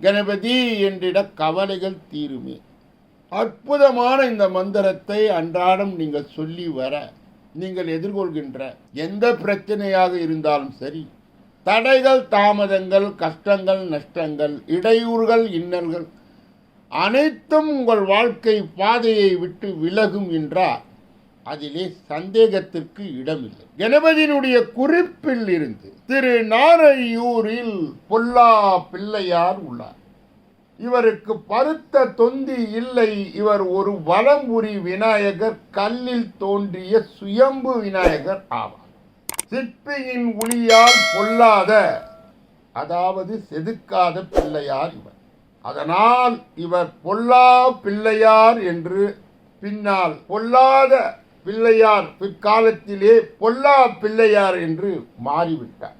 கணபதி என்றிட கவலைகள் தீருமே. அற்புதமான இந்த மந்திரத்தை அன்றாடம் நீங்கள் சொல்லி வர நீங்கள் எதிர்கொள்கின்ற எந்த பிரச்சனையாக இருந்தாலும் சரி தடைகள் தாமதங்கள் கஷ்டங்கள் நஷ்டங்கள் இடையூறுகள் இன்னல்கள் அனைத்தும் உங்கள் வாழ்க்கை பாதையை விட்டு விலகும் என்றால் அதிலே சந்தேகத்திற்கு இடமில்லை. கணபதியினுடைய குறிப்பில் இருந்து திரு நாரையூரில் பொல்லா பிள்ளையார் உள்ளார். இவருக்கு பருத்த தொந்தி இல்லை. இவர் ஒரு வலம்புரி விநாயகர் கல்லில் தோன்றிய சுயம்பு விநாயகர் ஆவார். சிற்பியின் ஒளியால் பொல்லாத அதாவது செதுக்காத பிள்ளையார் இவர். அதனால் இவர் பொல்லா பிள்ளையார் என்று பின்னால் பொல்லாத பிள்ளையார் பிற்காலத்திலே பொல்லா பிள்ளையார் என்று மாறிவிட்டார்.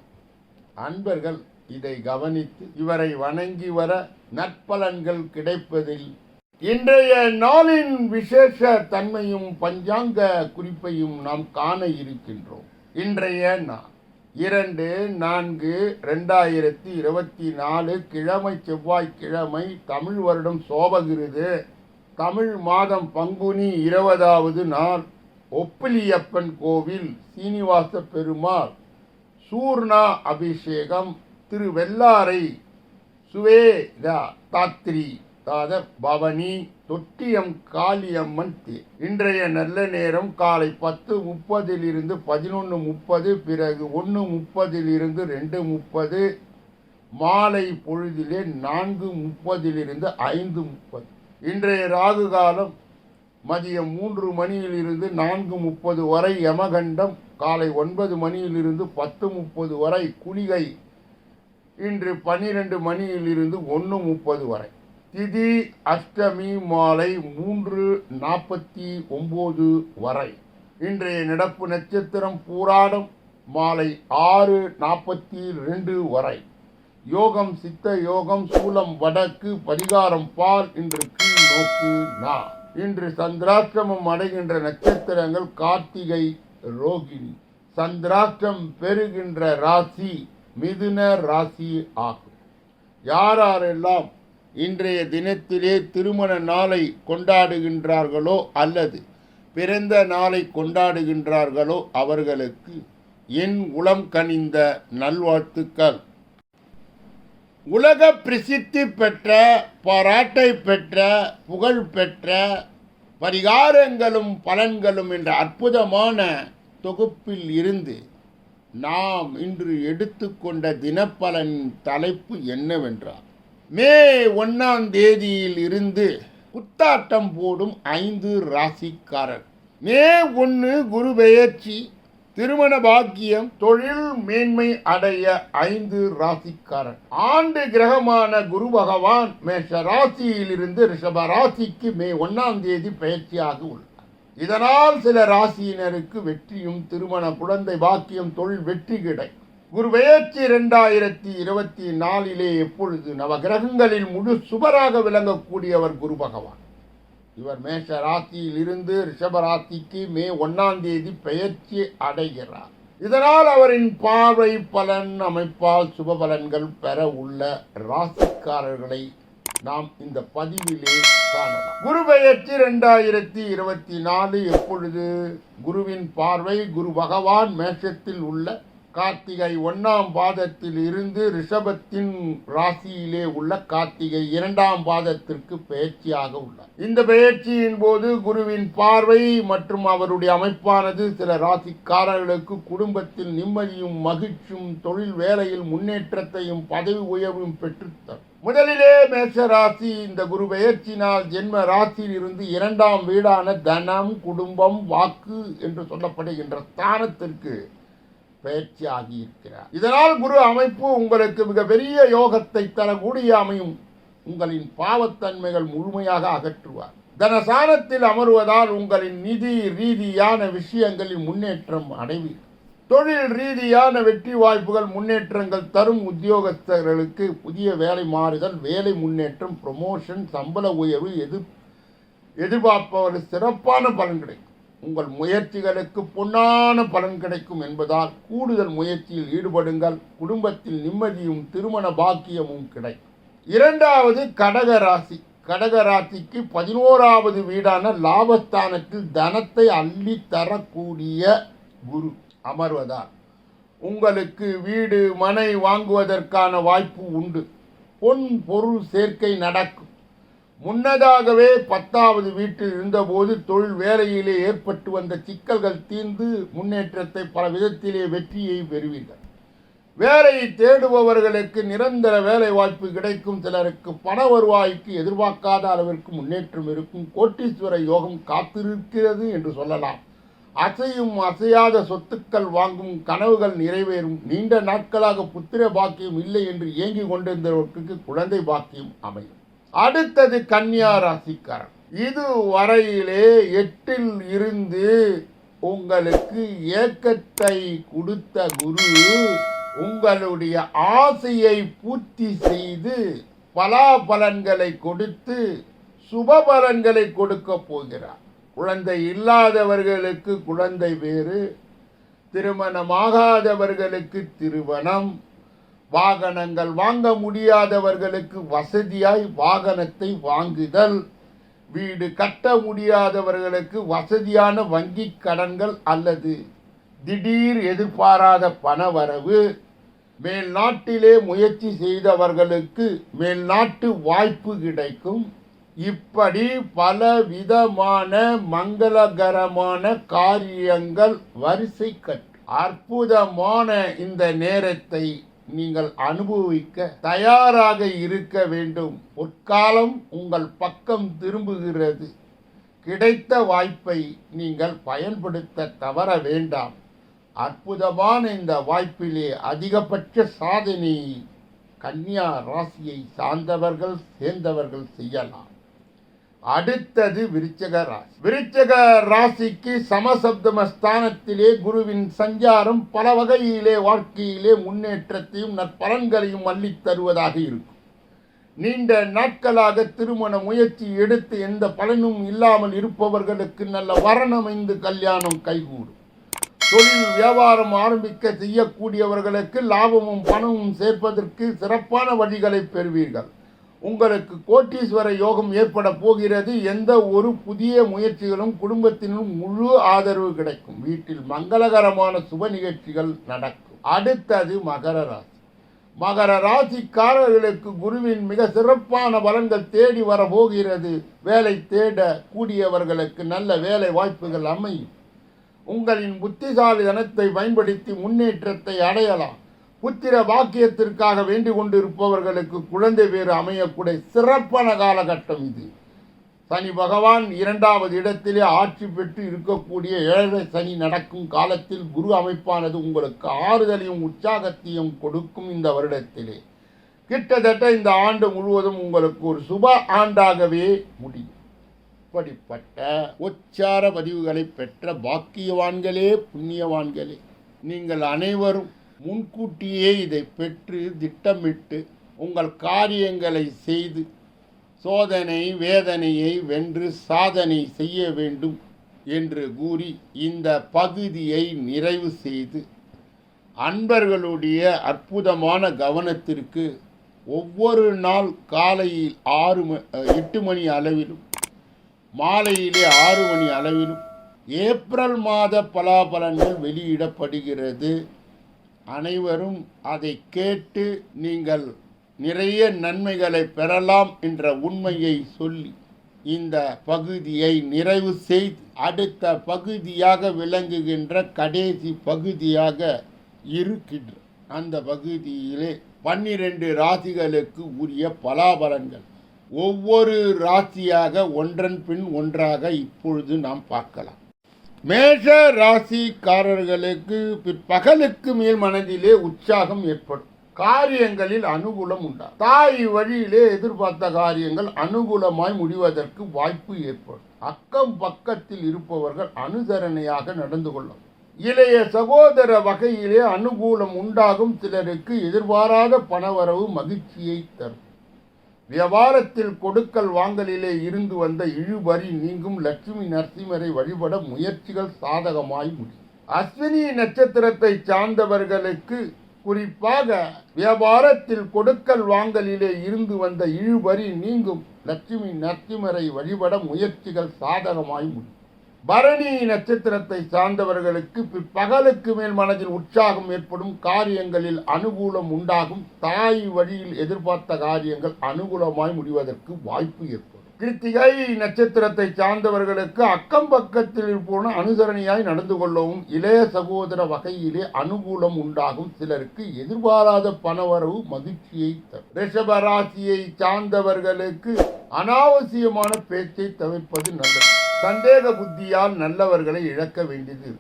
அன்பர்கள் இதை கவனித்து இவரை வணங்கி வர நற்பலன்கள் கிடைப்பதில் இன்றைய நாளின் விசேஷ தன்மையும் பஞ்சாங்க குறிப்பையும் நாம் காண இருக்கின்றோம். இன்றைய நாள் இரண்டு நான்கு ரெண்டாயிரத்தி இருபத்தி நாலு கிழமை செவ்வாய்க்கிழமை தமிழ் வருடம் சோபகிருது. தமிழ் மாதம் பங்குனி இருபதாவது நாள். ஒப்பிலியப்பன் கோவில் சீனிவாச பெருமாள் சூர்ணா அபிஷேகம் திரு வெள்ளாரை சுவேதா தாத்ரி தாத பவனி தொட்டியம் காளியம்மன் தே. இன்றைய நல்ல நேரம் காலை பத்து முப்பதிலிருந்து பதினொன்று முப்பது பிறகு ஒன்று முப்பதிலிருந்து ரெண்டு முப்பது மாலை பொழுதிலே நான்கு முப்பதிலிருந்து ஐந்து முப்பது. இன்றைய ராகு காலம் மதியம் மூன்று மணியிலிருந்து நான்கு முப்பது வரை யமகண்டம் காலை ஒன்பது மணியிலிருந்து பத்து முப்பது வரை குளிகை இன்று பன்னிரண்டு மணியிலிருந்து ஒன்று முப்பது வரை. திதி அஷ்டமி மாலை மூன்று நாற்பத்தி ஒம்பது வரை. இன்றைய நடப்பு நட்சத்திரம் பூராடம் மாலை ஆறு நாற்பத்தி ரெண்டு வரை. யோகம் சித்த யோகம் சூலம் வடக்கு பரிகாரம் பால் இன்று கீழ் நோக்கு நான் இன்று சந்திராஷ்டிரமம் அடைகின்ற நட்சத்திரங்கள் கார்த்திகை ரோகிணி. சந்திராஷ்டிரம் பெறுகின்ற ராசி மிதுன ராசி ஆகும். யாரெல்லாம் இன்றைய தினத்திலே திருமண நாளை கொண்டாடுகின்றார்களோ அல்லது பிறந்த நாளை கொண்டாடுகின்றார்களோ அவர்களுக்கு என் உளம் கனிந்த நல்வாழ்த்துக்கள். உலக பிரசித்தி பெற்ற பாராட்டை பெற்ற புகழ் பெற்ற பரிகாரங்களும் பலன்களும் என்ற அற்புதமான தொகுப்பில் இருந்து நாம் இன்று எடுத்துக்கொண்ட தினப்பலன் தலைப்பு என்னவென்றால் மே ஒன்றாம் தேதியில் இருந்து புத்தாட்டம் போடும் ஐந்து ராசிக்காரர். மே ஒன்று குரு பெயர்ச்சி திருமண பாக்கியம் தொழில் மேன்மை அடைய ஐந்து ராசிக்காரன். ஆண்டு கிரகமான குரு பகவான் மேஷ ராசியிலிருந்து ரிஷப ராசிக்கு மே ஒன்னாம் தேதி பயிற்சியாக உள்ளார். இதனால் சில ராசியினருக்கு வெற்றியும் திருமண குழந்தை பாக்கியம் தொழில் வெற்றி கிடைக்கும். குரு பெயர்ச்சி இரண்டாயிரத்தி இருபத்தி நாலிலே எப்பொழுது நவகிரகங்களில் முழு சுபராக விளங்கக்கூடியவர் குரு பகவான். இவர் மேஷ ராத்தியில் இருந்து ரிஷப ராசிக்கு மே ஒன்னாம் தேதி பெயர்ச்சி அடைகிறார். இதனால் அவரின் பார்வை பலன் அமைப்பால் சுப பலன்கள் பெற உள்ள ராசிக்காரர்களை நாம் இந்த பதிவிலே காணலாம். குரு பெயர்ச்சி இரண்டாயிரத்தி இருபத்தி நாலு எப்பொழுது குருவின் பார்வை குரு பகவான் மேஷத்தில் உள்ள கார்த்திகை ஒன்றாம் பாதத்தில் இருந்து ரிஷபத்தின் ராசியிலே உள்ள கார்த்திகை இரண்டாம் பாதத்திற்கு பெயர்ச்சியாக உள்ளார். இந்த பெயர்ச்சியின் போது குருவின் பார்வை மற்றும் அவருடைய அமைப்பானது சில ராசிக்காரர்களுக்கு குடும்பத்தில் நிம்மதியும் மகிழ்ச்சியும் தொழில் வேலையில் முன்னேற்றத்தையும் பதவி உயர்வும் பெற்றுத்தரும். முதலிலே மேஷ ராசி இந்த குரு பெயர்ச்சினால் ஜென்ம ராசியில் இருந்து இரண்டாம் வீடான தனம் குடும்பம் வாக்கு என்று சொல்லப்படுகின்ற ஸ்தானத்திற்கு பயிற்சி ஆகியிருக்கிறார் இதனால் குரு அமைப்பு உங்களுக்கு மிகப்பெரிய யோகத்தை தரக்கூடிய அமையும். உங்களின் பாவத்தன்மைகள் முழுமையாக அகற்றுவார். தனசானத்தில் அமர்வதால் உங்களின் நிதி ரீதியான விஷயங்களில் முன்னேற்றம் அடைவீர். தொழில் ரீதியான வெற்றி வாய்ப்புகள் முன்னேற்றங்கள் தரும் உத்தியோகஸ்தர்களுக்கு புதிய வேலை மாறுதல் வேலை முன்னேற்றம் ப்ரொமோஷன் சம்பள உயர்வு எதிர் எதிர்பார்ப்பவர் சிறப்பான பலன் கிடைக்கும். உங்கள் முயற்சிகளுக்கு பொன்னான பலன் கிடைக்கும் என்பதால் கூடுதல் முயற்சியில் ஈடுபடுங்கள் குடும்பத்தில் நிம்மதியும் திருமண பாக்கியமும் கிடைக்கும். இரண்டாவது கடக ராசி. கடக ராசிக்கு பதினோராவது வீடான லாபஸ்தானத்தில் தனத்தை அள்ளி தரக்கூடிய குரு அமர்வதால் உங்களுக்கு வீடு மனை வாங்குவதற்கான வாய்ப்பு உண்டு. பொன் பொருள் சேர்க்கை நடக்கும். முன்னதாகவே பத்தாவது வீட்டில் இருந்தபோது தொழில் வேலையிலே ஏற்பட்டு வந்த சிக்கல்கள் தீர்ந்து முன்னேற்றத்தை பல விதத்திலே வெற்றியை பெறுவீர்கள். வேலையை தேடுபவர்களுக்கு நிரந்தர வேலை வாய்ப்பு கிடைக்கும். சிலருக்கு பண வருவாய்க்கு எதிர்பார்க்காத அளவிற்கு முன்னேற்றம் இருக்கும். கோட்டீஸ்வர யோகம் காத்திருக்கிறது என்று சொல்லலாம். அசையும் அசையாத சொத்துக்கள் வாங்கும் கனவுகள் நிறைவேறும். நீண்ட நாட்களாக புத்திர பாக்கியம் இல்லை என்று ஏங்கிக் கொண்டிருந்தவர்களுக்கு குழந்தை பாக்கியம் அமையும். அடுத்தது கன்னியா ராசிக்காரன். இது வரையிலே எட்டில் இருந்து உங்களுக்கு ஏக்கத்தை கொடுத்த குரு உங்களுடைய ஆசையை பூர்த்தி செய்து பலாபலன்களை கொடுத்து சுபபலன்களை கொடுக்க போகிறார். குழந்தை இல்லாதவர்களுக்கு குழந்தை வேறு திருமணமாகாதவர்களுக்கு திருமணம் வாகனங்கள் வாங்க முடியாதவர்களுக்கு வசதியாய் வாகனத்தை வாங்குதல். வீடு கட்ட முடியாதவர்களுக்கு வசதியான வங்கி கடன்கள் அல்லது திடீர் எதிர்பாராத பணவரவு மேல்நாட்டிலே முயற்சி செய்தவர்களுக்கு மேல்நாட்டு வாய்ப்பு கிடைக்கும். இப்படி பல விதமான மங்களகரமான காரியங்கள் வரிசை கட்டு அற்புதமான இந்த நேரத்தை நீங்கள் அனுபவிக்க தயாராக இருக்க வேண்டும். பொற்காலம் உங்கள் பக்கம் திரும்புகிறது. கிடைத்த வாய்ப்பை நீங்கள் பயன்படுத்த தவற வேண்டாம். அற்புதமான இந்த வாய்ப்பிலே அதிகபட்ச சாதனையை கன்னியா ராசியை சார்ந்தவர்கள் சேர்ந்தவர்கள் செய்யலாம். அடுத்தது விருச்சக ராசி. விருச்சக ராசிக்கு சமசப்தம ஸ்தானத்திலே குருவின் சஞ்சாரம் பல வகையிலே வாழ்க்கையிலே முன்னேற்றத்தையும் நற்பலன்களையும் அள்ளித் தருவதாக இருக்கும். நீண்ட நாட்களாக திருமண முயற்சி எடுத்து எந்த பலனும் இல்லாமல் இருப்பவர்களுக்கு நல்ல வரணமைந்து கல்யாணம் கைகூடும். தொழில் வியாபாரம் ஆரம்பிக்க செய்யக்கூடியவர்களுக்கு லாபமும் பணமும் சேர்ப்பதற்கு சிறப்பான வழிகளை பெறுவீர்கள். உங்களுக்கு கோட்டீஸ்வர யோகம் ஏற்பட போகிறது. எந்த ஒரு புதிய முயற்சிகளும் குடும்பத்தினும் முழு ஆதரவு கிடைக்கும். வீட்டில் மங்களகரமான சுப நிகழ்ச்சிகள் நடக்கும். அடுத்தது மகர ராசி. மகர ராசிக்காரர்களுக்கு குருவின் மிக சிறப்பான பலன்கள் தேடி வர போகிறது. வேலை தேட கூடியவர்களுக்கு நல்ல வேலை வாய்ப்புகள் அமையும். உங்களின் புத்திசாலிதனத்தை பயன்படுத்தி முன்னேற்றத்தை அடையலாம். புத்திர பாக்கியத்திற்காக வேண்டிக் கொண்டிருப்பவர்களுக்கு குழந்தை பேர் அமையக்கூடிய சிறப்பான காலகட்டம் இது. சனி பகவான் இரண்டாவது இடத்திலே ஆட்சி பெற்று இருக்கக்கூடிய ஏழரை சனி நடக்கும் காலத்தில் குரு அமைப்பானது உங்களுக்கு ஆறுதலையும் உற்சாகத்தையும் கொடுக்கும் இந்த வருடத்திலே. கிட்டத்தட்ட இந்த ஆண்டு முழுவதும் உங்களுக்கு ஒரு சுப ஆண்டாகவே முடியும். இப்படிப்பட்ட உச்சார பதிவுகளை பெற்ற பாக்கியவான்களே புண்ணியவான்களே நீங்கள் அனைவரும் முன்கூட்டியே இதை பெற்று திட்டமிட்டு உங்கள் காரியங்களை செய்து சோதனை வேதனையை வென்று சாதனை செய்ய வேண்டும் என்று கூறி இந்த பகுதியை நிறைவு செய்து அன்பர்களுடைய அற்புதமான கவனத்திற்கு ஒவ்வொரு நாள் காலையில் ஆறு ம எட்டு மணி அளவிலும் மாலையிலே ஆறு மணி அளவிலும் ஏப்ரல் மாத பலாபலன்கள் வெளியிடப்படுகிறது. அனைவரும் அதை கேட்டு நீங்கள் நிறைய நன்மைகளை பெறலாம் என்ற உண்மையை சொல்லி இந்த பகுதியை நிறைவு செய்து அடுத்த பகுதியாக விளங்குகின்ற கடைசி பகுதியாக இருக்கின்ற அந்த பகுதியிலே பன்னிரண்டு ராசிகளுக்கு உரிய பலாபலங்கள் ஒவ்வொரு ராசியாக ஒன்றன் பின் ஒன்றாக இப்பொழுது நாம் பார்க்கலாம். மேஷ ராசிக்காரர்களுக்கு பிற்பகலுக்கு மேல் மனதிலே உற்சாகம் ஏற்படும். காரியங்களில் அனுகூலம் உண்டா தாய் வழியிலே எதிர்பார்த்த காரியங்கள் அனுகூலமாய் முடிவதற்கு வாய்ப்பு ஏற்படும். அக்கம் பக்கத்தில் இருப்பவர்கள் அனுசரணையாக நடந்து கொள்ளும் இளைய சகோதர வகையிலே அனுகூலம் உண்டாகும். சிலருக்கு எதிர்பாராத பணவரவு மகிழ்ச்சியை தரும். வியாபாரத்தில் கொடுக்கல் வாங்கலிலே இருந்து வந்த இழுபறி நீங்கும் லட்சுமி நரசிம்மரை வழிபட முயற்சிகள் சாதகமாய் முடியும். அஸ்வினி நட்சத்திரத்தை சார்ந்தவர்களுக்கு குறிப்பாக வியாபாரத்தில் கொடுக்கல் வாங்கலிலே இருந்து வந்த இழுபறி நீங்கும் லட்சுமி நரசிம்மரை வழிபட முயற்சிகள் சாதகமாய் முடியும். பரணி நட்சத்திரத்தை சார்ந்தவர்களுக்கு பிற்பகலுக்கு மேல் மனதில் உற்சாகம் ஏற்படும் காரியங்களில் அனுகூலம் உண்டாகும். தாய் வழியில் எதிர்பார்த்த காரியங்கள் அனுகூலமாய் முடிவதற்கு வாய்ப்பு ஏற்படும். கிருத்திகை நட்சத்திரத்தை சார்ந்தவர்களுக்கு அக்கம் பக்கத்தில் போன அனுசரணையாய் நடந்து கொள்ளவும் இளைய சகோதர வகையிலே அனுகூலம் உண்டாகும். சிலருக்கு எதிர்பாராத பணவரவு மகிழ்ச்சியை தரும். ரிஷப ராசியை சார்ந்தவர்களுக்கு அனாவசியமான பேச்சை தவிர்ப்பது நல்லது. சந்தேக புத்தியால் நல்லவர்களை இழக்க வேண்டியது.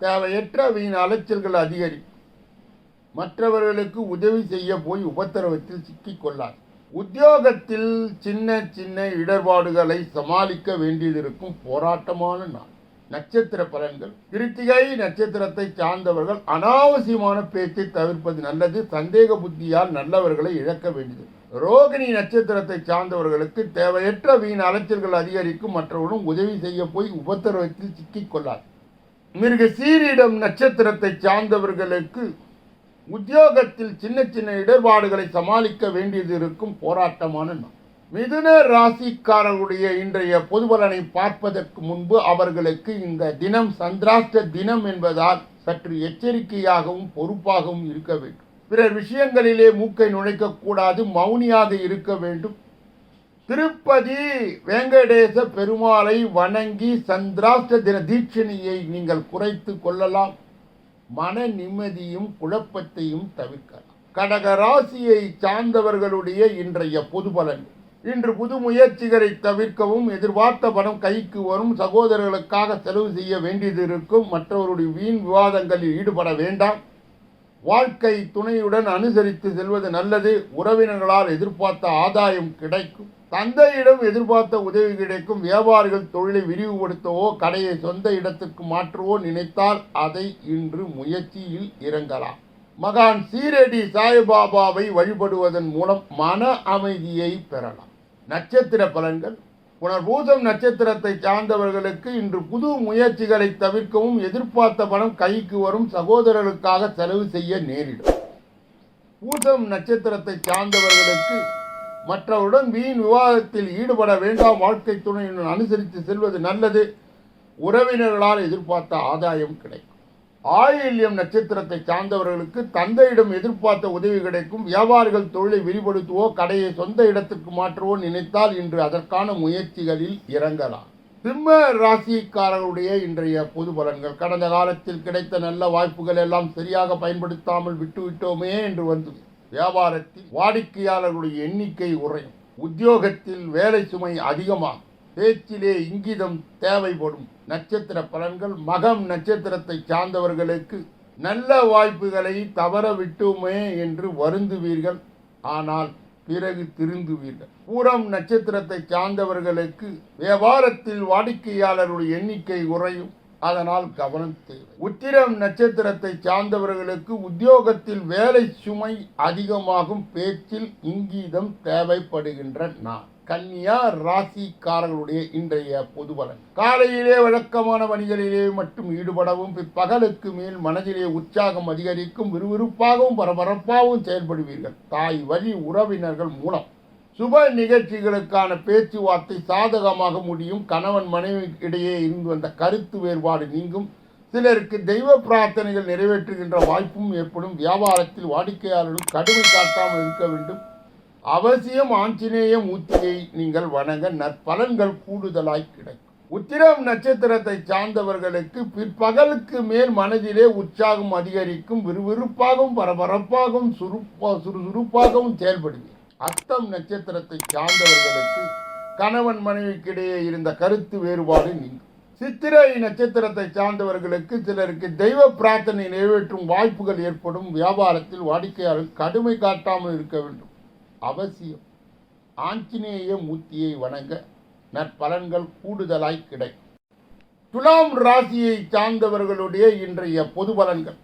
தேவையற்ற வீண் அலைச்சல்கள் அதிகரிக்கும் மற்றவர்களுக்கு உதவி செய்ய போய் உபத்திரவத்தில் சிக்கிக் கொள்ளார் உத்தியோகத்தில் சின்ன சின்ன இடர்பாடுகளை சமாளிக்க வேண்டியதிருக்கும் போராட்டமான நாள். நட்சத்திர பலன்கள். கிருத்திகை நட்சத்திரத்தை சார்ந்தவர்கள் அனாவசியமான பேச்சை தவிர்ப்பது நல்லது. சந்தேக புத்தியால் நல்லவர்களை இழக்க வேண்டியது. ரோகிணி நட்சத்திரத்தை சார்ந்தவர்களுக்கு தேவையற்ற வீண் அலைச்சல்கள் அதிகரிக்கும் மற்றவர்களும் உதவி செய்ய போய் உபத்திரவத்தில் சிக்கிக்கொள்ளார் மிருக சீரிடம் நட்சத்திரத்தை சார்ந்தவர்களுக்கு உத்தியோகத்தில் சின்ன சின்ன இடர்பாடுகளை சமாளிக்க வேண்டியது இருக்கும் போராட்டமான நாள். மிதுன ராசிக்காரர்களுடைய இன்றைய பொதுபலனை பார்ப்பதற்கு முன்பு அவர்களுக்கு இந்த தினம் சந்திராஷ்ட தினம் என்பதால் சற்று எச்சரிக்கையாகவும் பொறுப்பாகவும் இருக்க வேண்டும். பிறர் விஷயங்களிலே மூக்கை நுழைக்கக்கூடாது மௌனியாக இருக்க வேண்டும். திருப்பதி வெங்கடேச பெருமாளை வணங்கி சந்திராஷ்ட தின தீட்சணியை நீங்கள் குறைத்து கொள்ளலாம். மன நிம்மதியும் குழப்பத்தையும் தவிர்க்கலாம். கடக ராசியை சார்ந்தவர்களுடைய இன்றைய பொது பலன். இன்று புது முயற்சிகளை தவிர்க்கவும் எதிர்பார்த்த பணம் கைக்கு வரும் சகோதரர்களுக்காக செலவு செய்ய வேண்டியது இருக்கும். மற்றவருடைய வீண் விவாதங்களில் ஈடுபட வேண்டாம். வாழ்க்கை துணையுடன் அனுசரித்து செல்வது நல்லது. உறவினர்களால் எதிர்பார்த்த ஆதாயம் கிடைக்கும். தந்தையிடம் எதிர்பார்த்த உதவி கிடைக்கும். வியாபாரிகள் தொழிலை விரிவுபடுத்தவோ கடையை சொந்த இடத்துக்கு மாற்றவோ நினைத்தால் அதை இன்று முயற்சியில் இறங்கலாம். மகான் சீரடி சாய்பாபாவை வழிபடுவதன் மூலம் மன அமைதியை பெறலாம். நட்சத்திர பலன்கள் புனர்பூசம் நட்சத்திரத்தை சார்ந்தவர்களுக்கு இன்று புது முயற்சிகளை தவிர்க்கவும் எதிர்பார்த்த பணம் கைக்கு வரும் சகோதரர்களுக்காக செலவு செய்ய நேரிடும். பூசம் நட்சத்திரத்தை சார்ந்தவர்களுக்கு மற்றவருடன் வீண் விவாதத்தில் ஈடுபட வேண்டாம். வாழ்க்கை துணையுடன் அனுசரித்து செல்வது நல்லது. உறவினர்களால் எதிர்பார்த்த ஆதாயம் கிடைக்கும். ஆயில்யம் நட்சத்திரத்தை சார்ந்தவர்களுக்கு தந்தையிடம் எதிர்பார்த்த உதவி கிடைக்கும். வியாபாரிகள் தொழிலை விரிவுபடுத்துவோ கடையை சொந்த இடத்துக்கு மாற்றவோ நினைத்தால் இன்று அதற்கான முயற்சிகளில் இறங்கலாம். சிம்ம ராசிக்காரர்களுடைய இன்றைய பொது பலன்கள். கடந்த காலத்தில் கிடைத்த நல்ல வாய்ப்புகள் எல்லாம் சரியாக பயன்படுத்தாமல் விட்டுவிட்டோமே என்று வந்தது வியாபாரத்தில் வாடிக்கையாளர்களுடைய எண்ணிக்கை உறையும் உத்தியோகத்தில் வேலை சுமை அதிகமாகும். பேச்சிலே இங்கிதம் தேவைப்படும். நட்சத்திர பலன்கள் மகம் நட்சத்திரத்தை சார்ந்தவர்களுக்கு நல்ல வாய்ப்புகளை தவற விட்டோமே என்று வருந்துவீர்கள். ஆனால் பிறகு திருந்துவீர்கள். பூரம் நட்சத்திரத்தை சார்ந்தவர்களுக்கு வியாபாரத்தில் வாடிக்கையாளருடைய எண்ணிக்கை குறையும். அதனால் கவனம் தேவை. உத்திரம் நட்சத்திரத்தை சார்ந்தவர்களுக்கு உத்தியோகத்தில் வேலை சுமை அதிகமாகும். பேச்சில் இங்கீதம் தேவைப்படுகின்ற நான் கன்னியா ராசிக்காரர்களுடைய இன்றைய பொது பலன். காலையிலே வழக்கமான பணிகளிலே மட்டும் ஈடுபடவும் பிற்பகலுக்கு மேல் மனதிலே உற்சாகம் அதிகரிக்கும் விறுவிறுப்பாகவும் பரபரப்பாகவும் செயல்படுவீர்கள். தாய் வழி உறவினர்கள் மூலம். சுப நிகழ்ச்சிகளுக்கான பேச்சுவார்த்தை சாதகமாக முடியும். கணவன் மனைவி இடையே இருந்து வந்த கருத்து வேறுபாடு நீங்கும். சிலருக்கு தெய்வ பிரார்த்தனைகள் நிறைவேற்றுகின்ற வாய்ப்பும் ஏற்படும். வியாபாரத்தில் வாடிக்கையாளர்கள் கடுமை காட்டாமல் இருக்க வேண்டும். அவசியம் ஆஞ்சநேய மூர்த்தியை நீங்கள் வணங்க நற்பலன்கள் கூடுதலாய் கிடைக்கும். உத்திரம் நட்சத்திரத்தை சார்ந்தவர்களுக்கு பிற்பகலுக்கு மேல் மனதிலே உற்சாகம் அதிகரிக்கும் விறுவிறுப்பாகவும் பரபரப்பாகவும் சுறுப்பா சுறுசுறுப்பாகவும் செயல்படுவீர். அஸ்தம் நட்சத்திரத்தை சார்ந்தவர்களுக்கு கணவன் மனைவிக்கிடையே இருந்த கருத்து வேறுபாடு நீங்கும். சித்திரை நட்சத்திரத்தை சார்ந்தவர்களுக்கு சிலருக்கு தெய்வ பிரார்த்தனை நிறைவேற்றும் வாய்ப்புகள் ஏற்படும். வியாபாரத்தில் வாடிக்கையாளர் கடுமை காட்டாமல் இருக்க வேண்டும். அவசியம். ஆஞ்சநேய மூர்த்தியை வணங்க நற்பலன்கள் கூடுதலாய் கிடைக்கும் துலாம் ராசியை சார்ந்தவர்களுடைய இன்றைய பொது பலன்கள்.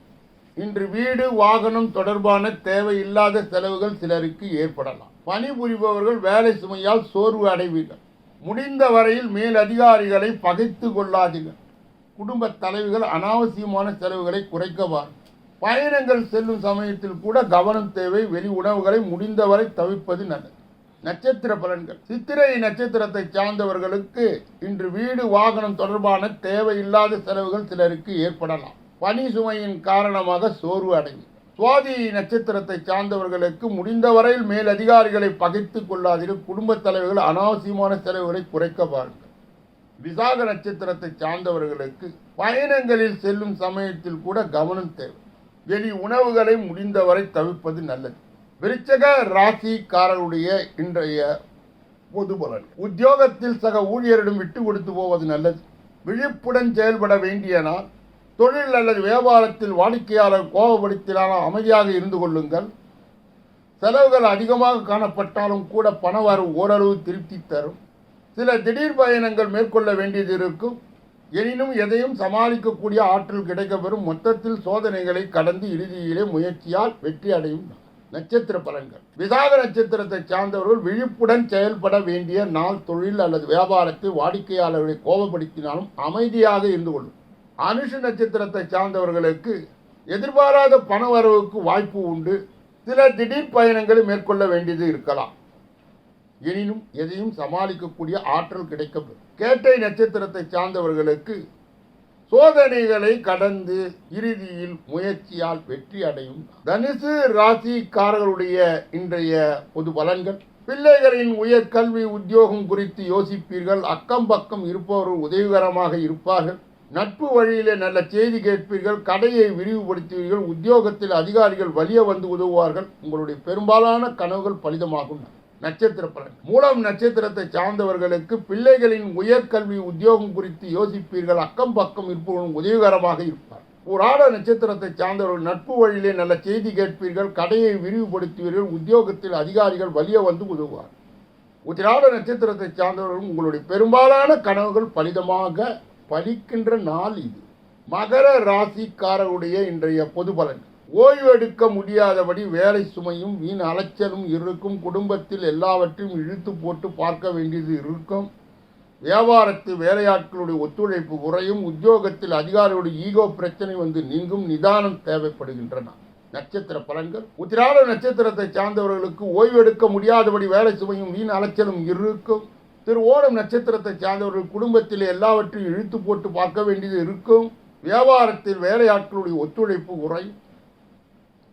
இன்று வீடு வாகனம் தொடர்பான தேவையில்லாத செலவுகள் சிலருக்கு ஏற்படலாம். பணிபுரிபவர்கள் வேலை சுமையால் சோர்வு அடைவீர்கள். முடிந்த வரையில் மேல் அதிகாரிகளை பகைத்து கொள்ளாதீர்கள். குடும்ப தலைவிகள் அனாவசியமான செலவுகளை குறைக்கவார் பயணங்கள் செல்லும் சமயத்தில் கூட கவனம் தேவை வெளி உணவுகளை முடிந்தவரை தவிர்ப்பது நல்லது. நட்சத்திர பலன்கள். சித்திரை நட்சத்திரத்தை சார்ந்தவர்களுக்கு இன்று வீடு வாகனம் தொடர்பான தேவையில்லாத செலவுகள் சிலருக்கு ஏற்படலாம். பனி சுமையின் காரணமாக சோர்வு அடையும். சுவாதி நட்சத்திரத்தை சார்ந்தவர்களுக்கு முடிந்தவரையில் மேல் அதிகாரிகளை பகைத்துக் கொள்ளாதீர்கள் குடும்பத் தலைவர்கள் அனாவசியமான செலவுகளை குறைக்க பாருங்கள். விசாக நட்சத்திரத்தை சார்ந்தவர்களுக்கு பயணங்களில் செல்லும் சமயத்தில் கூட கவனம் தேவை. வெளி உணவுகளை முடிந்தவரை தவிர்ப்பது நல்லது. விருச்சக ராசிக்காரருடைய இன்றைய பொது பலன் உத்தியோகத்தில் சக ஊழியரிடம் விட்டு கொடுத்து போவது நல்லது. விழிப்புடன் செயல்பட வேண்டிய நாள். தொழில் அல்லது வியாபாரத்தில் வாடிக்கையாளர் கோபப்படுத்தினால் அமைதியாக இருந்து கொள்ளுங்கள். செலவுகள் அதிகமாக காணப்பட்டாலும் கூட பணவரவு ஓரளவு திருப்தி தரும். சில திடீர் பயணங்கள் மேற்கொள்ள வேண்டியது இருக்கும். எனினும் எதையும் சமாளிக்கக்கூடிய ஆற்றல் கிடைக்கப்பெறும் மொத்தத்தில் சோதனைகளை கடந்து இறுதியிலே முயற்சியால் வெற்றி அடையும் நட்சத்திர பலன்கள். விசாக நட்சத்திரத்தை சார்ந்தவர்கள் விழிப்புடன் செயல்பட வேண்டிய நாள் தொழில் அல்லது வியாபாரத்தில் வாடிக்கையாளர்களை கோபப்படுத்தினாலும் அமைதியாக இருந்து கொள்ளும். அனுஷ நட்சத்திரத்தை சார்ந்தவர்களுக்கு எதிர்பாராத பண வரவுக்கு வாய்ப்பு உண்டு. சில திடீர் பயணங்களை மேற்கொள்ள வேண்டியது இருக்கலாம். எனினும் எதையும் சமாளிக்கக்கூடிய ஆற்றல் கிடைக்கும் கேட்டை நட்சத்திரத்தை சார்ந்தவர்களுக்கு சோதனைகளை கடந்து இறுதியில் முயற்சியால் வெற்றி அடையும். தனுசு ராசிக்காரர்களுடைய இன்றைய பொது பலன்கள். பிள்ளைகளின் உயர்கல்வி உத்தியோகம் குறித்து யோசிப்பீர்கள். அக்கம் பக்கம் இருப்பவர்கள் உதவிகரமாக இருப்பார்கள். நட்பு வழியிலே நல்ல செய்தி கேட்பீர்கள். கடையை விரிவுபடுத்துவீர்கள். உத்தியோகத்தில் அதிகாரிகள் வலிய வந்து உதவுவார்கள். உங்களுடைய பெரும்பாலான கனவுகள் பலிதமாகும். நட்சத்திர பலன். மூலம் நட்சத்திரத்தை சார்ந்தவர்களுக்கு பிள்ளைகளின் உயர்கல்வி உத்தியோகம் குறித்து யோசிப்பீர்கள். அக்கம் பக்கம் இருப்பவர்களும் உதவிகரமாக இருப்பார். புராட நட்சத்திரத்தை சார்ந்தவர்கள் நட்பு வழியிலே நல்ல செய்தி கேட்பீர்கள். கடையை விரிவுபடுத்துவீர்கள். உத்தியோகத்தில் அதிகாரிகள் வலிய வந்து உதவுவார். உத்திராட நட்சத்திரத்தை சார்ந்தவர்களும் உங்களுடைய பெரும்பாலான கனவுகள் பலிதமாக பலிக்கின்ற நாள் இது. மகர ராசிக்காரருடைய இன்றைய பொது பலன். ஓய்வு எடுக்க முடியாதபடி வேலை சுமையும் வீண் அலைச்சலும் இருக்கும். குடும்பத்தில் எல்லாவற்றையும் இழுத்து போட்டு பார்க்க வேண்டியது இருக்கும். வியாபாரத்தில் வேலையாட்களுடைய ஒத்துழைப்பு குறையும். உத்தியோகத்தில் அதிகாரியுடைய ஈகோ பிரச்சனை வந்து நீங்கும். நிதானம் தேவைப்படுகின்றன. நட்சத்திர பலன்கள். உத்திராட நட்சத்திரத்தை சார்ந்தவர்களுக்கு ஓய்வு எடுக்க முடியாதபடி வேலை சுமையும் வீண் அலைச்சலும் இருக்கும். திரு ஓணம் நட்சத்திரத்தை சார்ந்தவர்கள் குடும்பத்தில் எல்லாவற்றையும் இழுத்து போட்டு பார்க்க வேண்டியது இருக்கும். வியாபாரத்தில் வேலையாட்களுடைய ஒத்துழைப்பு குறையும்.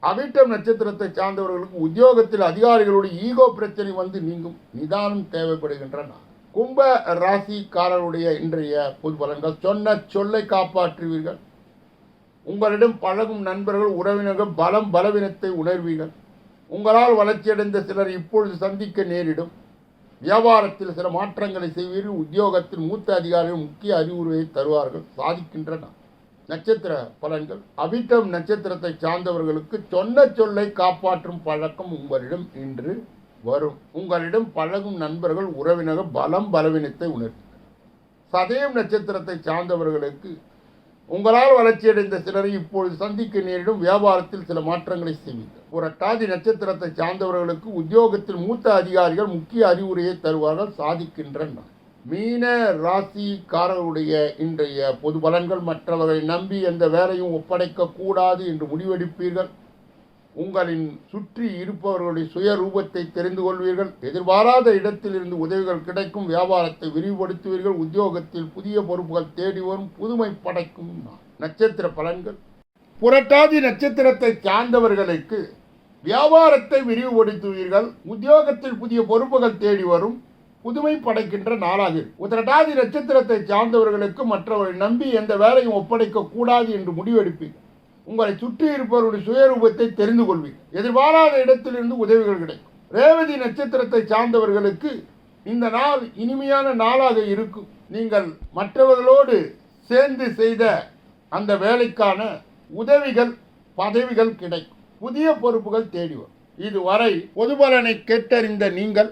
அவிட்டம் நட்சத்திரத்தை சார்ந்தவர்களுக்கு உத்தியோகத்தில் அதிகாரிகளுடைய ஈகோ பிரச்சனை வந்து நீங்கும். நிதானம் தேவைப்படுகின்றன. கும்ப ராசிக்காரருடைய இன்றைய பொது பலன்கள். சொன்ன சொல்லை காப்பாற்றுவீர்கள். உங்களிடம் பழகும் நண்பர்கள் உறவினர்கள் பலம் பலவீனத்தை உணர்வீர்கள். உங்களால் வளர்ச்சியடைந்த சிலர் இப்பொழுது சந்திக்க நேரிடும். வியாபாரத்தில் சில மாற்றங்களை செய்வீர்கள். உத்தியோகத்தில் மூத்த அதிகாரிகள் முக்கிய அறிவுரையை தருவார்கள். சாதிக்கின்றன. நட்சத்திர பலன்கள். அவிட்டம் நட்சத்திரத்தை சார்ந்தவர்களுக்கு சொன்ன சொல்லை காப்பாற்றும் பழக்கம் உங்களிடம் இன்று வரும். உங்களிடம் பழகும் நண்பர்கள் உறவினர்கள் பலம் பலவீனத்தை உணர்த்தும் சதயம் நட்சத்திரத்தை சார்ந்தவர்களுக்கு உங்களால் வளர்ச்சியடைந்த சிலரை இப்பொழுது சந்திக்க நேரிடும் வியாபாரத்தில் சில மாற்றங்களை செய்வீர்கள். புரட்டாதி நட்சத்திரத்தை சார்ந்தவர்களுக்கு உத்தியோகத்தில் மூத்த அதிகாரிகள் முக்கிய அறிவுரையை தருவார்கள் சாதிக்கின்றன மீன ராசிக்காரர்களுடைய இன்றைய பொது பலன்கள் மற்றவர்களை நம்பி எந்த வேலையும் ஒப்படைக்க கூடாது என்று முடிவெடுப்பீர்கள். உங்களின் சுற்றி இருப்பவர்களுடைய சுய ரூபத்தை தெரிந்து கொள்வீர்கள். எதிர்பாராத இடத்திலிருந்து உதவிகள் கிடைக்கும். வியாபாரத்தை விரிவுபடுத்துவீர்கள். உத்தியோகத்தில் புதிய பொறுப்புகள் தேடி வரும். புதுமை படைக்கும் நட்சத்திர பலன்கள். புரட்டாதி நட்சத்திரத்தை சார்ந்தவர்களுக்கு வியாபாரத்தை விரிவுபடுத்துவீர்கள். உத்தியோகத்தில் புதிய பொறுப்புகள் தேடி வரும். புதுமை படைக்கின்ற நாளாக. உத்திரட்டாதி நட்சத்திரத்தை சார்ந்தவர்களுக்கு மற்றவரை நம்பி எந்த வேலையும் ஒப்படைக்க கூடாது என்று முடிவெடுப்பீர்கள் உங்களை சுற்றி இருப்பவருடைய சுயரூபத்தை தெரிந்து கொள்வீர்கள் எதிர்பாராத இடத்திலிருந்து உதவிகள் கிடைக்கும். ரேவதி நட்சத்திரத்தை சார்ந்தவர்களுக்கு இந்த நாள் இனிமையான நாளாக இருக்கும். நீங்கள் மற்றவர்களோடு சேர்ந்து செய்த அந்த வேலைக்கான உதவிகள் பதவிகள் கிடைக்கும். புதிய பொறுப்புகள் தேடி வரும். இதுவரை பொதுபலனை கேட்டறிந்த நீங்கள்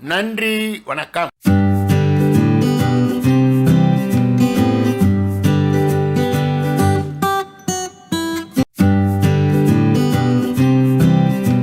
நன்றி வணக்கம்.